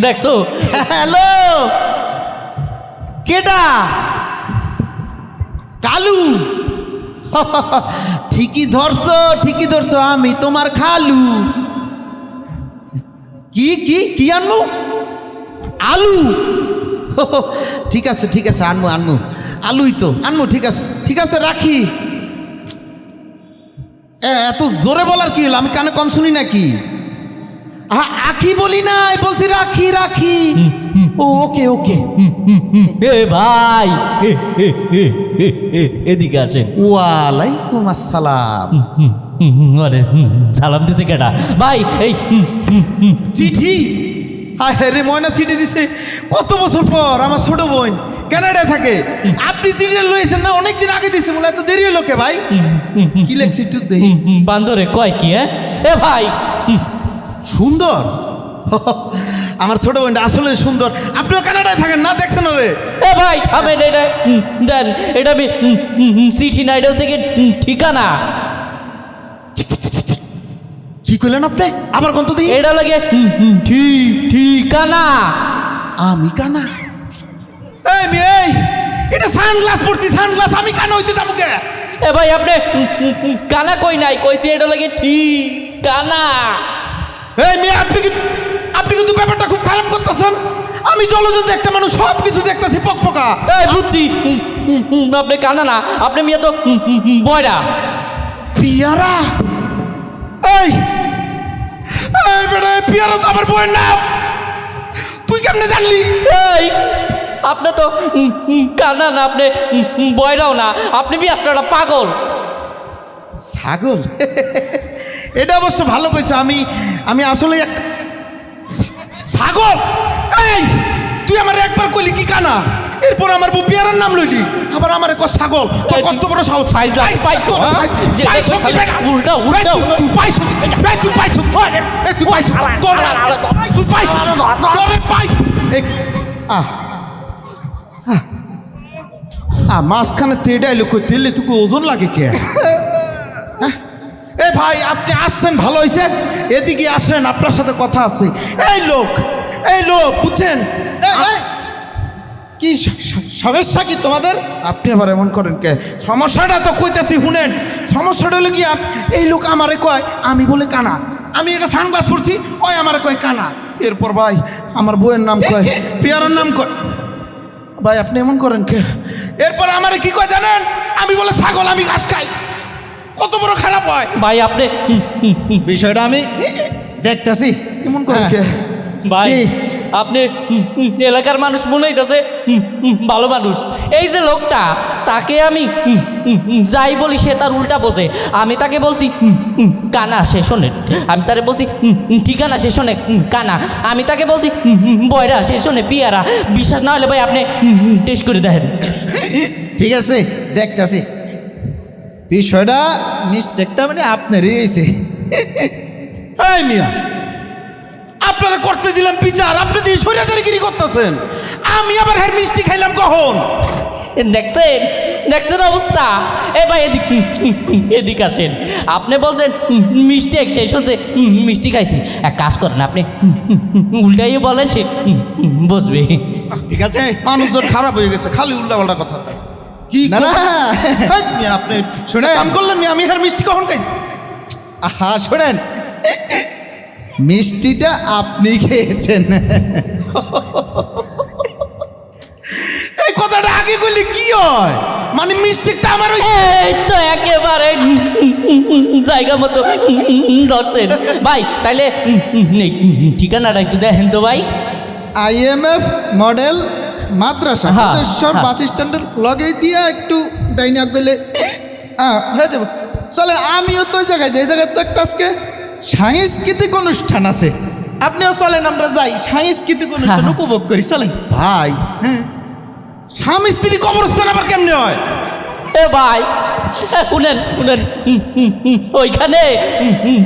দেখছ? হ্যালো! কেটা কালু! ঠিকই ধরছো ঠিকই ধরছো, আমি তোমার খালু। কি কি কি আনমু? আলু! ঠিক আছে ঠিক আছে, আনমু আনমু। আলুই তো, আনমু, ঠিক আছে ঠিক আছে, রাখি। এত জোরে বলার কি হলো? আমি কানে কম শুনি নাকি? আখি বলি নাই বলছি রাখি রাখি ও ওকে ওকে এ ভাই এদিকে আসেন ওয়ালাইকুম আসসালাম আরে সালাম দিছে কেটা ভাই এই চিঠি হ্যাঁ রে ময়না চিঠি দিছে কত বছর পর আমার ছোট বোন কানাডায় থাকে আপনি চিঠি লইছেন না অনেকদিন আগে দিছে বলে এত দেরি হলো কে ভাই কি লেখছি একটু দেখি বান্দরে কয় কি হ্যাঁ এ ভাই সুন্দর? আমার ছোট বোনটা আসলে সুন্দর। আপনিও কানাডায় থাকেন না? দেখছেন রে? এ ভাই থামেন এটা দেন এটা আমি চিঠি না এটা হচ্ছে কি, ঠিকানা। কি করলেন আপনি? আবার কত দিই এটা লাগে ঠিকানা। আমি কানা? এই মেয়ে এই! এটা সানগ্লাস পরছি সানগ্লাস আমি কানা হইতে যাব এ ভাই আপনি কানা কই নাই? কইছি এটা লাগে ঠিকানা। আপনি আপনি কিন্তু ব্যাপারটা খুব খারাপ করতেছেন। আমি জলজন্ত একটা মানুষ সব কিছু দেখতেছি পকপকা। এই বুঝছি। আপনি কানা না আপনি মিয়া তো বয়রা। পিয়ারা? এই এই বেটা পিয়ারা তো আমার বউয়ের নাম। তুই কেমনে জানলি? এই আপনি তো কানা না আপনি বয়রাও না আপনি বিয়াসটা পাগল। ছাগল? এটা অবশ্য ভালো কইছে আমি আমি আসলে এক ছাগল! এই তুই আমার একবার কইলি কি কানা? এরপর আমার বউ পিয়ারার নাম লইলি। আবার আমার এক ছাগল। তোর কত বড় সাহস? ফাইজ লাগ, পাইছ-? পাইছ- উল্টা, উল্টা, তুই- পাইছ? তুই পাইছ? এই তুই পাইছ? তোর তুই পাইছ? তোরে পাই এই আহ। আহ। আহ মাঝখানে তেডাই লোক তেলে তুই ওজন লাগে কে? ভাই, আপনি আসছেন, ভালো হয়েছে এদিকে আসেন, আপনার সাথে কথা আছে। এই লোক এই লোক, বুঝছেন? কি সমস্যা কি তোমাদের? আপনি আবার এমন করেন কে? সমস্যাটা তো কইতেছি, শুনেন। সমস্যাটা হলো গিয়া, এই লোক আমারে কয়, আমি বলে কানা। আমি এটা সানগ্লাস পড়ছি ওই আমারে কয় কানা। এরপর ভাই, আমার বউয়ের নাম কয়, পিয়ারার নাম কয়। ভাই, আপনি এমন করেন কে? এরপর আমারে কি কয় জানেন? আমি বলে ছাগল, আমি ঘাস খাই। কত বড় খারাপ হয় ভাই আপনি হুম, হুম, হুম, বিষয়টা আমি দেখতেছি এমন করে ভাই আপনি এলাকার মানুষ মনে হইতেছে ভালো মানুষ এই যে লোকটা তাকে আমি যাই বলি সে তার উল্টা বোঝে আমি তাকে বলছি কানা সে শোনে আমি তারে বলছি ঠিকানা সে শোনে কানা আমি তাকে বলছি বয়রা সে শোনে পিয়ারা বিশ্বাস না হলে ভাই আপনি টেস্ট করে দেখেন ঠিক আছে দেখতেছি বিষয়টা মিস্টেকটা মানে আপনারই হয়েছে এই মিয়া আপনারা করতে দিলাম বিচার আপনি দিয়ে সরিয়াদারিগিরি করতেছেন। আমি আবার হের মিষ্টি খাইলাম কখন? দেখছেন দেখছেন অবস্থা? এ ভাই এদিক এদিক আসেন। আপনি বলছেন মিস্টেক শেষ হচ্ছে হুম, মিষ্টি খাইছি। এক কাজ করেন আপনি হুম, হুম, হুম, উল্টাই বলেন সে হুম, ঠিক আছে মানুষজন খারাপ হয়ে গেছে খালি উল্টা পাল্টা কথা। কি না, আপনি শুনে কাম করলেন আমি হের মিষ্টি কখন খাইছি? আহা শোনেন। মিষ্টিটা আপনি খেয়েছেন। এই কথাটা আগে কইলে কি হয়? মানে মিষ্টিটা আমার ওই এই তো একেবারে জায়গা মতো ধরছেন। ভাই তাইলে ঠিকানাটা একটু দেখেন তো ভাই। আইএমএফ মডেল মাদ্রাসা হ্যাঁ, হ্যাঁ। বাস স্ট্যান্ডের লগে দিয়া একটু ডাইনে গেলে হ্যাঁ হয়ে যাব। চলেন আমিও তো ওই জায়গায় যাই এই জায়গায় তো একটা আজকে সাংস্কৃতিক অনুষ্ঠান আছে। আপনিও চলেন আমরা যাই। সাংস্কৃতিক অনুষ্ঠান হ্যাঁ। উপভোগ করি চলেন। ভাই হ্যাঁ। স্বামী স্ত্রী কবরস্থান আবার কেমনে হয়? এ ভাই উনেন উনেন ওইখানে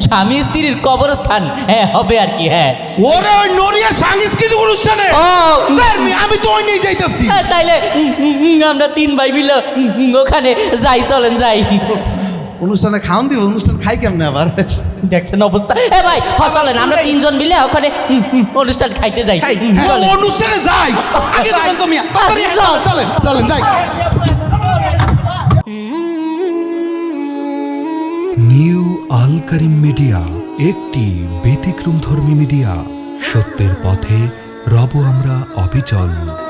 স্বামী স্ত্রীর কবরস্থান। হ্যাঁ হবে আর কি হ্যাঁ। ওরে ওই নড়িয়ার সাংস্কৃতিক অনুষ্ঠানে? আমি তো ওই নিয়ে যাইতেছি। হ্যাঁ, তাইলে আমরা তিন ভাই মিলে ওখানে যাই চলেন যাই। অনুষ্ঠানে খাওয়ান দিব অনুষ্ঠান খাই কেমনে আবার? দেখছেন অবস্থা? এ ভাই হসালেন আমরা তিনজন মিলে ওখানে অনুষ্ঠান খাইতে যাই। অনুষ্ঠানে যাই। আগে যাবেন তুমি মিয়া। চলেন চলেন যাই। নিউ আল করিম মিডিয়া একটি ব্যতিক্রমধর্মী মিডিয়া। সত্যের পথে রব আমরা অবিচল।